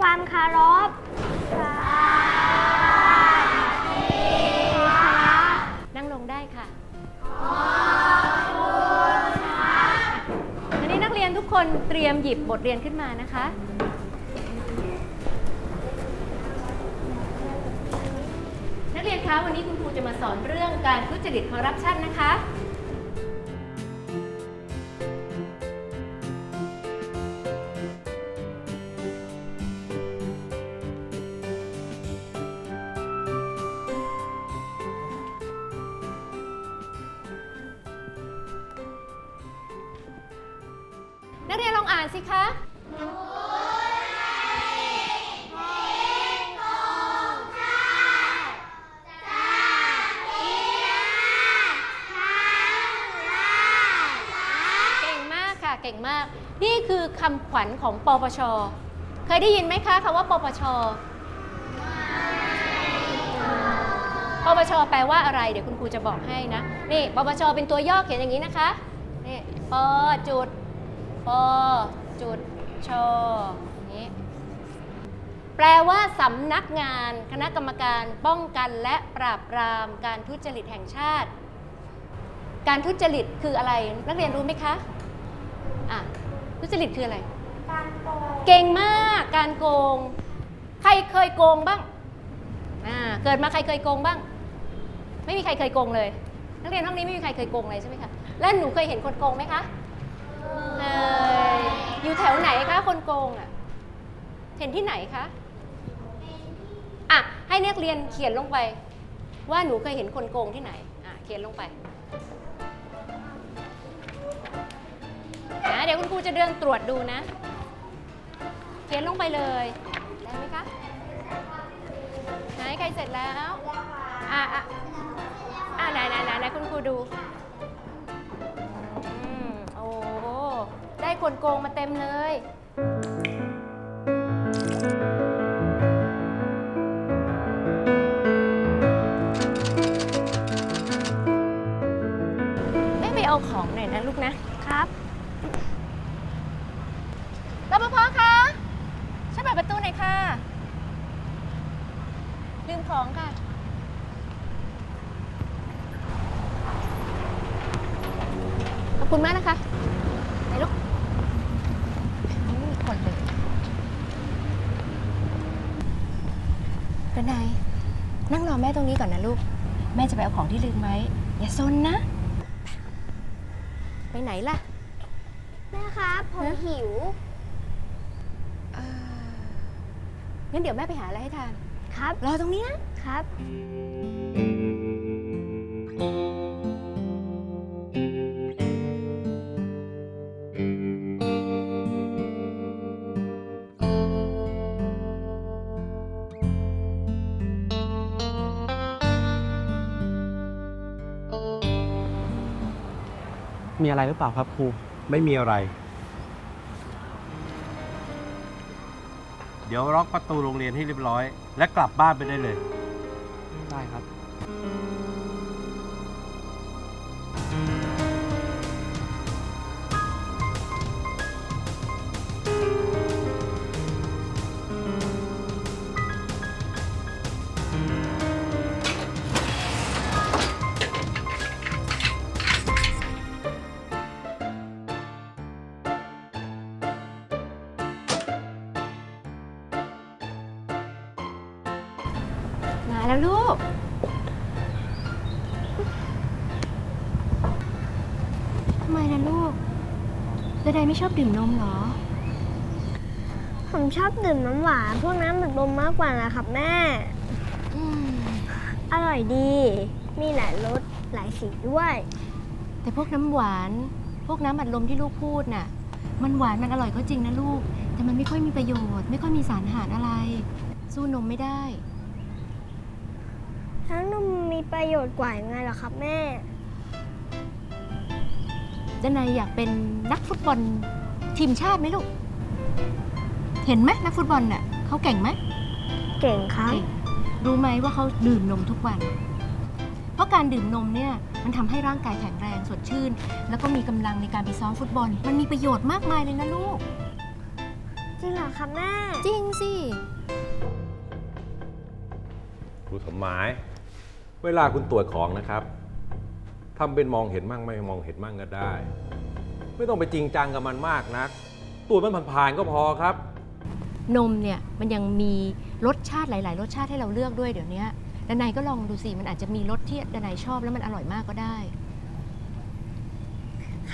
ความคารพครับนั่งลงได้ค่ะทีนี้นักเรียนทุกคนเตรียมหยิบบทเรียนขึ้นมานะคะ นักเรียนคะวันนี้คุณครูจะมาสอนเรื่องการทุจริตคอร์รัปชันนะคะ นักเรียนลองอ่านสิคะเก่งมากค่ะเก่งมาก นี่คือคำขวัญของปปช เคยได้ยินไหมคะคำว่าปปชปปชแปลว่าอะไร เดี๋ยวคุณครูจะบอกให้นะ นี่ปปชเป็นตัวย่อเขียนอย่างนี้นะคะ นี่ปจุด ปจุดชอย่างนี้แปลว่าสำนักงานคณะกรรมการป้องกันและปราบปรามการทุจริตแห่งชาติ การทุจริตคืออะไร นักเรียนรู้ไหมคะอะทุจริตคืออะไร การโกง เก่งมาก การโกง ใครเคยโกงบ้างอ่าเกิดมาใครเคยโกงบ้าง ไม่มีใครเคยโกงเลย นักเรียนห้องนี้ไม่มีใครเคยโกงเลยใช่ไหมคะ แล้วหนูเคยเห็นคนโกงไหมคะ เคยอยู่แถวไหนคะคนโกงอะ เห็นที่ไหนคะอะให้นักเรียนเขียนลงไป ว่าหนูเคยเห็นคนโกงที่ไหนอะเขียนลงไปนะเดี๋ยวคุณครูจะเดินตรวจดูนะ เขียนลงไปเลยได้ไหมคะไหนใครเสร็จแล้ว อะอะอะไหนไหนไหนคุณครูดู ได้คนโกงมาเต็มเลย ไม่ไปเอาของหน่อยนะลูกนะ ครับรปภคะช่วยเปิดประตูหน่อยค่ะ ลืมของค่ะ ขอบคุณมากนะคะไหนลูกไม่มีคนเลยเป็ นไงนั่งรอแม่ตรงนี้ก่อนนะลูก แม่จะไปเอาของที่ลืมไว้ อย่าซนนะ ไปไหนล่ะ แม่ครับผมฮะหิว เอ่องั้นเดี๋ยวแม่ไปหาอะไรให้ทาน ครับ รอตรงนี้นะครับ อะไรหรือเปล่าครับครู ไม่มีอะไร เดี๋ยวล็อกประตูโรงเรียนให้เรียบร้อย และกลับบ้านไปได้เลย ได้ครับ แล้วลูก ทำไมล่ะลูกเดไดไม่ชอบดื่มนมเหรอ ผมชอบดื่มน้ำหวาน พวกน้ำบัดลมมากกว่านะครับแม่ อืม อร่อยดี มีหลายรสหลายสีด้วย แต่พวกน้ำหวาน พวกน้ำอัดลมที่ลูกพูดน่ะ มันหวานมันอร่อยก็จริงนะลูก แต่มันไม่ค่อยมีประโยชน์ ไม่ค่อยมีสารอาหารอะไร สู้นมไม่ได้ ทั้งนมมีประโยชน์กว่ายังไงเหรอครับแม่ เจนายอยากเป็นนักฟุตบอลทีมชาติไหมลูก เห็นไหมนักฟุตบอลน่ะเขาเก่งไหมเก่งครับ เก่งรู้ไหมว่าเขาดื่มนมทุกวัน เพราะการดื่มนมเนี่ยมันทำให้ร่างกายแข็งแรงสดชื่น แล้วก็มีกำลังในการไปซ้อมฟุตบอล มันมีประโยชน์มากมายเลยนะลูกจจริงเหรอครับแม่ จริงสิ ครูสมหมาย เวลาคุณตรวจของนะครับทำเป็นมองเห็นมั่งไม่มองเห็นมั่งก็ได้ ไม่ต้องไปจริงจังกับมันมากนักตรวจมันผ่านๆก็พอครับ นมเนี่ยมันยังมีรสชาติหลาย ๆ รสชาติให้เราเลือกด้วยเดี๋ยวนี้ดนายก็ลองดูสิมันอาจจะมีรสที่ดนายชอบแล้วมันอร่อยมากก็ได้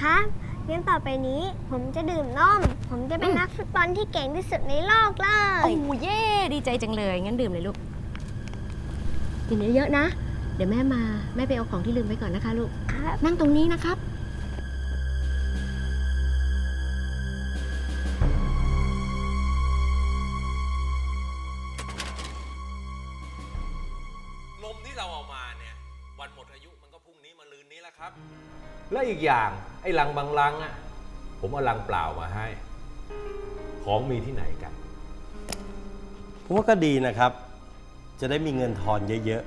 ครับงั้นต่อไปนี้ผมจะดื่มนม ผมจะเป็นนักฟุตบอลที่เก่งที่สุดในโลกเลย โอ้เย่ดีใจจังเลย งั้นดื่มเลยลูก กินเยอะๆนะเดี๋ยวแม่มา แม่ไปเอาของที่ลืมไปก่อนนะคะลูก ครับ นั่งตรงนี้นะครับ นมที่เราเอามาเนี่ย วันหมดอายุมันก็พรุ่งนี้มาลืนนี้แล้วครับ และอีกอย่างไอ้ลังบางลังอะ ผมเอาลังเปล่ามาให้ ของมีที่ไหนกัน ผมว่าก็ดีนะครับ จะได้มีเงินทอนเยอะ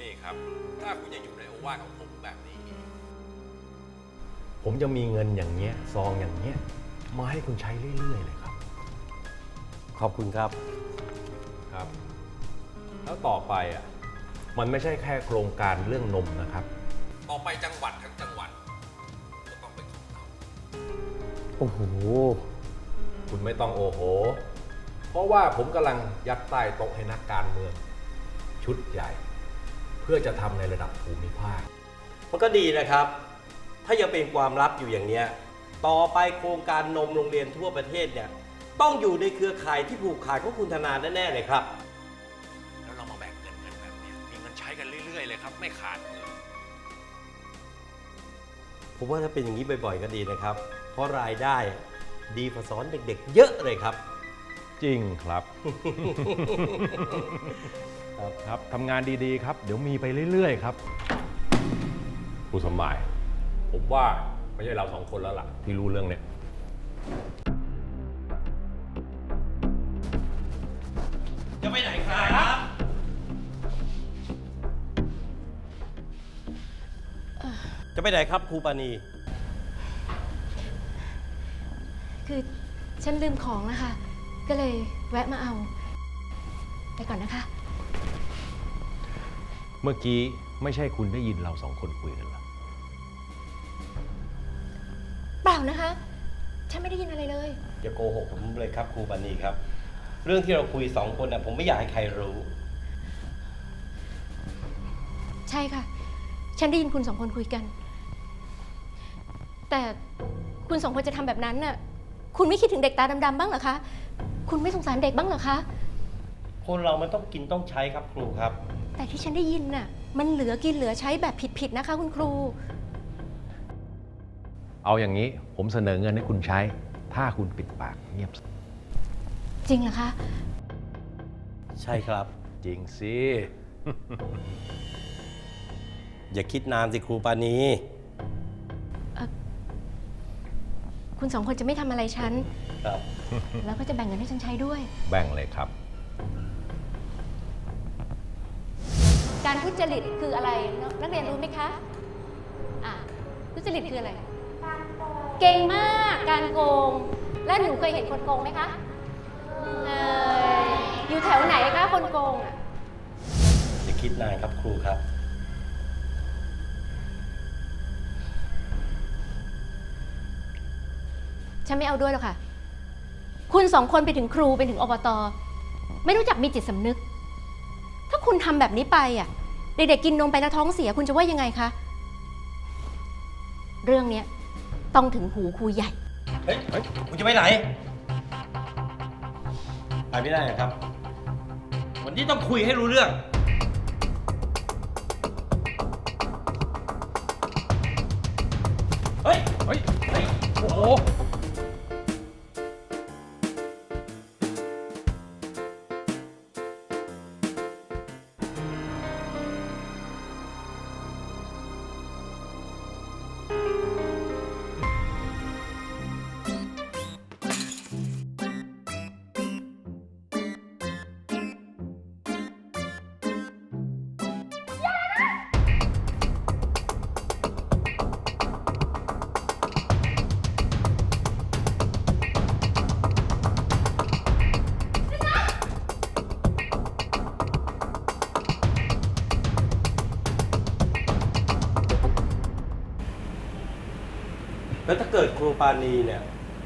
นี่ครับ ถ้าคุณยังอยู่ในโอวาทของผมแบบนี้อีกผมจะมีเงินอย่างเงี้ยซองอย่างเงี้ยมาให้คุณใช้เรื่อยๆเลยครับๆขอบคุณครับ ครับ แล้วต่อไปอะ มันไม่ใช่แค่โครงการเรื่องนมนะครับ ต่อไปจังหวัดทั้งจังหวัดจะต้องเป็นของเราโอ้โห คุณไม่ต้องโอโห เพราะว่าผมกำลังยัดใต้โต๊ะให้นักการเมือง ชุดใหญ่ เพื่อจะทำในระดับภูมิภาค มันก็ดีนะครับ ถ้ายังเป็นความลับอยู่อย่างเนี้ยต่อไปโครงการนมโรงเรียนทั่วประเทศเนี่ยต้องอยู่ในเครือข่ายที่ผูกขาดของคุณธนาแน่ๆเลยครับ แล้วเรามาแบ่งเงินกันแบบเนี้ยมีเงินใช้กันเรื่อยๆเลยครับ ไม่ขาดมือผมว่าถ้าเป็นอย่างนี้บ่อยๆก็ดีนะครับ เพราะรายได้ดีกว่าสอนเด็กๆ เยอะเลยครับ จริงครับครับครับทำงานดีๆครับ เดี๋ยวมีไปเรื่อยๆครับครูสมหมาย ผมว่าไม่ใช่เราสองคนแล้วล่ะ ที่รู้เรื่องเนี้ยจะไปไหนครับ จะไปไหนครับครูปานี คือฉันลืมของนะคะ ก็เลยแวะมาเอา ไปก่อนนะคะ เมื่อกี้ไม่ใช่คุณได้ยินเราสองคนคุยกันเหรอเปล่านะคะ ฉันไม่ได้ยินอะไรเลย อย่าโกหกผมเลยครับครูปานีครับ เรื่องที่เราคุยสองคนน่ะผมไม่อยากให้ใครรู้ ใช่ค่ะ ฉันได้ยินคุณสองคนคุยกัน แต่คุณสองคนจะทำแบบนั้นน่ะ คุณไม่คิดถึงเด็กตาดำๆบ้างเหรอคะ คุณไม่สงสารเด็กบ้างเหรอคะ คนเรามันต้องกินต้องใช้ครับครูครับ แต่ที่ฉันได้ยินน่ะ มันเหลือกินเหลือใช้แบบผิดๆนะคะ คุณครู เอาอย่างนี้ผมเสนอเงินให้คุณใช้ ถ้าคุณปิดปากเงียบจริงเหรอคะ ใช่ครับ จริงสิ อย่าคิดนานสิครูปานีคุณสองคนจะไม่ทำอะไรฉัน ครับ แล้วก็จะแบ่งเงินให้ฉันใช้ด้วย แบ่งเลยครับ การทุจริตคืออะไรนักเรียนรู้ไหมคะ อ่าทุจริตคืออะไรเก่งมากการโกง แล้วหนูเคยเห็นคนโกงไหมคะเอ่ออยู่แถวไหนคะคนโกงอะ อย่าคิดนานครับครูครับ ฉันไม่เอาด้วยหรอกค่ะ คุณสองคนไปถึงครูไปถึงอบตไม่รู้จักมีจิตสำนึก ถ้าคุณทำแบบนี้ไปอะ เด็กๆกินนมไปแล้วท้องเสียคุณจะว่ายังไงคะ เรื่องเนี้ยต้องถึงหูครูใหญ่ เฮ้ยเฮ้ยคุณจะไปไหน ไปไม่ได้ครับ วันนี้ต้องคุยให้รู้เรื่อง เฮ้ย เฮ้ย เฮ้ย โอ้โห กิดครูปานีเนี่ย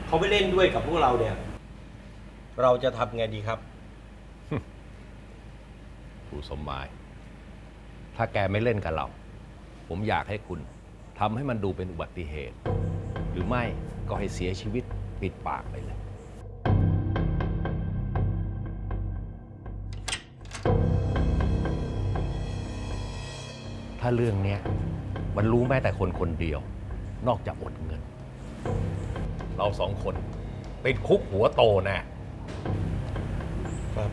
เขาไม่เล่นด้วยกับพวกเราเนี่ย เราจะทำไงดีครับ ครูสมหมาย ถ้าแกไม่เล่นกับเรา ผมอยากให้คุณทำให้มันดูเป็นอุบัติเหตุ หรือไม่ก็ให้เสียชีวิตปิดปากไปเลย ถ้าเรื่องเนี้ยมันรู้แม้แต่คนคนเดียว นอกจากอดเงิน เราสองคนติดคุกหัวโตแน่ครับ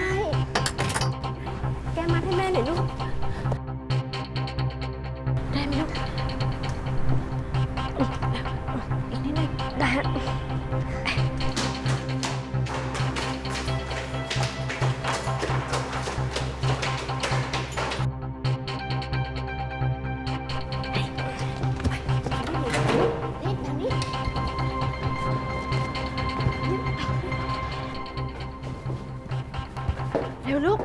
นายแกมาให้แม่หน่อยลูก ได้ไหมลูก เร็วลูก